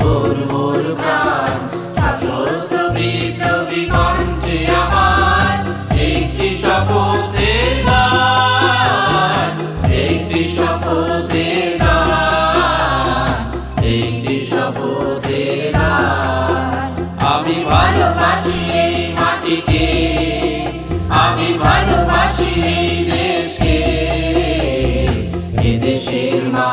মোর মোর প্রাণ। সশস্ত্র বিপ্লবী কণ্ঠে আমার একটি শপথের গান। একটি শপথের গান। একটি শপথের গান। আমি ভালোবাসি এই মাটিকে। আমি ভালোবাসি এই দেশকে। এদেশের মা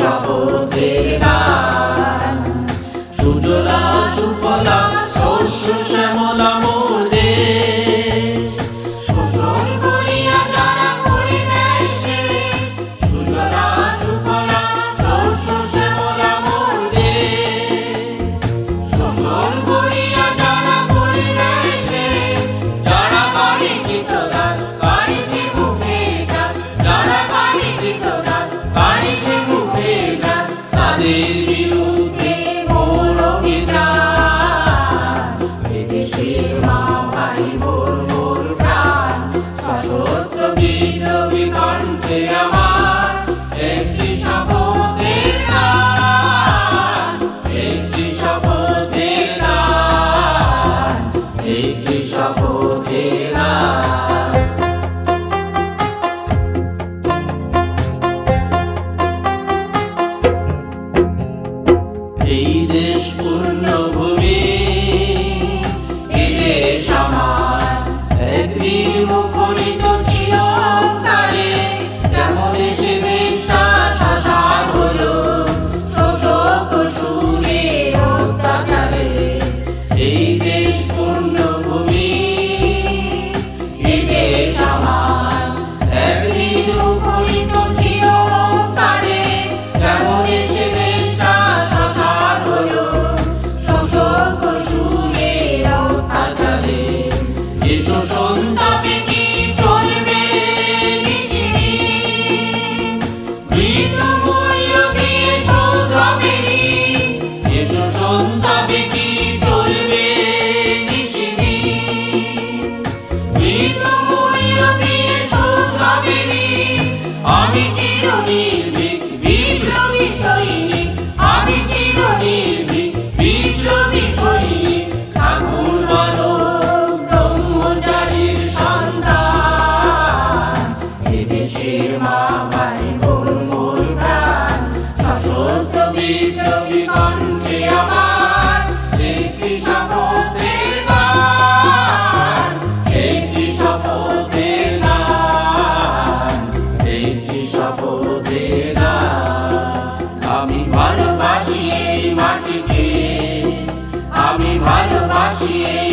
trouble. চিরনির্ভীক বিপ্লবী সৈনিক, আমি চিরনির্ভীক বিপ্লবী সৈনিক। ঠাকুর মানব ব্রহ্মচারীর সন্তান। এদেশের মা, ভাই, বোন মোর প্রাণ, সশস্ত্র বিপ্লবী কণ্ঠে আমার একটি শপথের গান একটি শপথের মাটিকে আমি ভালোবাসি